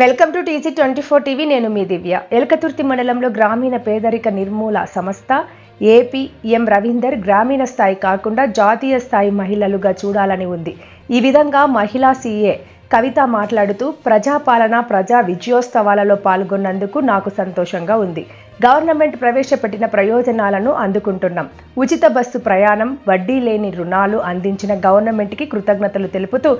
Welcome to TG twenty four TV నేను మీ దివ్య. ఎలకతుర్తి మండలంలో గ్రామీణ పేదరిక నిర్మూల సంస్థ ఏపీ ఎం రవీందర్ గ్రామీణ స్థాయి కాకుండా జాతీయ స్థాయి మహిళలుగా చూడాలని ఉంది. ఈ విధంగా మహిళా సీఏ కవిత మాట్లాడుతూ ప్రజాపాలన ప్రజా విజయోత్సవాలలో పాల్గొన్నందుకు నాకు సంతోషంగా ఉంది. గవర్నమెంట్ ప్రవేశపెట్టిన ప్రయోజనాలను అందుకుంటున్నాం. ఉచిత బస్సు ప్రయాణం వడ్డీ లేని రుణాలు అందించిన గవర్నమెంట్కి కృతజ్ఞతలు తెలుపుతూ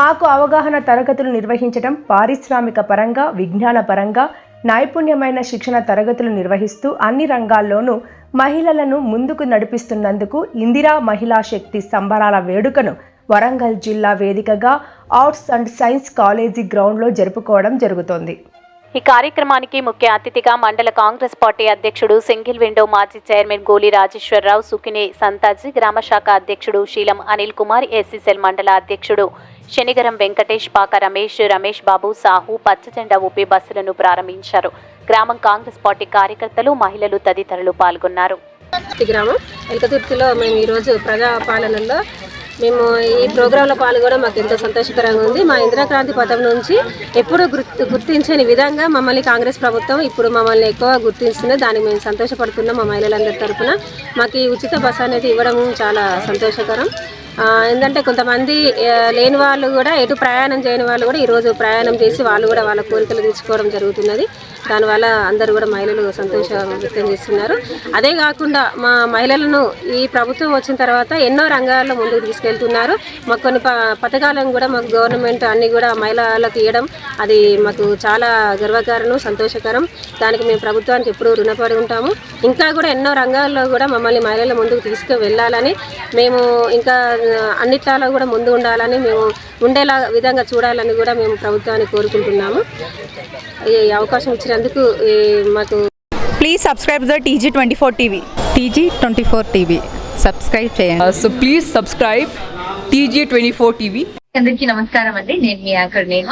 మాకు అవగాహన తరగతులు నిర్వహించడం పారిశ్రామిక పరంగా విజ్ఞాన పరంగా నైపుణ్యమైన శిక్షణ తరగతులు నిర్వహిస్తూ అన్ని రంగాల్లోనూ మహిళలను ముందుకు నడిపిస్తున్నందుకు ఇందిరా మహిళా శక్తి సంబరాల వేడుకను వరంగల్ జిల్లా వేదికగా ఆర్ట్స్ అండ్ సైన్స్ కాలేజీ గ్రౌండ్లో జరుపుకోవడం జరుగుతోంది. ఈ కార్యక్రమానికి ముఖ్య అతిథిగా మండల కాంగ్రెస్ పార్టీ అధ్యక్షుడు సింగిల్ విండో మాజీ చైర్మన్ గోలి రాజేశ్వరరావు సుకినే సంతాజీ గ్రామ శాఖ అధ్యక్షుడు శీలం అనిల్ కుమార్ ఎస్సీసెల్ మండల అధ్యక్షుడు శనిగరం వెంకటేష్ పాక రమేష్ రమేష్ బాబు సాహు పచ్చజెండా ఊపి బస్సులను ప్రారంభించారు. గ్రామం కాంగ్రెస్ పార్టీ కార్యకర్తలు మహిళలు తదితరులు పాల్గొన్నారు. ఈ గ్రామం. ఎలకతుర్తిలో మేము ఈరోజు ప్రజాపాలనలో మేము ఈ ప్రోగ్రాంలో పాల్గొనడం మాకు ఎంతో సంతోషకరంగా ఉంది. మా ఇందిరాక్రాంతి పథం నుంచి ఎప్పుడూ గుర్తు గుర్తించని విధంగా మమ్మల్ని కాంగ్రెస్ ప్రభుత్వం ఇప్పుడు మమ్మల్ని ఎక్కువ గుర్తించింది. దానికి మేము సంతోషపడుతున్నాం మా మహిళలందరి తరఫున మాకు ఈ ఉచిత బస్సు అనేది ఇవ్వడం చాలా సంతోషకరం. ఎందుకంటే కొంతమంది లేని వాళ్ళు కూడా ఎటు ప్రయాణం చేయని వాళ్ళు కూడా ఈరోజు ప్రయాణం చేసి వాళ్ళు కూడా వాళ్ళ కోరికలు తీర్చుకోవడం జరుగుతున్నది. దానివల్ల అందరూ కూడా మహిళలు సంతోషం వ్యక్తం చేస్తున్నారు. అదే కాకుండా మా మహిళలను ఈ ప్రభుత్వం వచ్చిన తర్వాత ఎన్నో రంగాల్లో ముందుకు తీసుకెళ్తున్నారు. మాకు కొన్ని ప పథకాలను కూడా మాకు గవర్నమెంట్ అన్నీ కూడా మహిళలకు ఇవ్వడం అది మాకు చాలా గర్వకారణం సంతోషకరం. దానికి మేము ప్రభుత్వానికి ఎప్పుడూ రుణపడి ఉంటాము. ఇంకా కూడా ఎన్నో రంగాల్లో కూడా మమ్మల్ని మహిళల ముందుకు తీసుకు వెళ్ళాలని మేము ఇంకా అన్నిట్లలో కూడా ముందు ఉండాలని మేము ఉండేలా విధంగా చూడాలని కూడా మేము ప్రభుత్వాన్ని కోరుకుంటున్నాము. ఈ అవకాశం ఇచ్చినందుకు ఈ మాకు please subscribe the TG twenty four TV TG twenty four TV subscribe చేయండి. Uh, so please subscribe TG24 TV. అందరికీ నమస్కారం అండి. నేను మీ anchor Neha.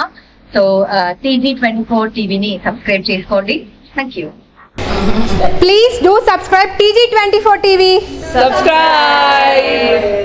So TG twenty four టీవీని సబ్స్క్రైబ్ చేసుకోండి. Thank you Please do subscribe TG24 TV. Subscribe!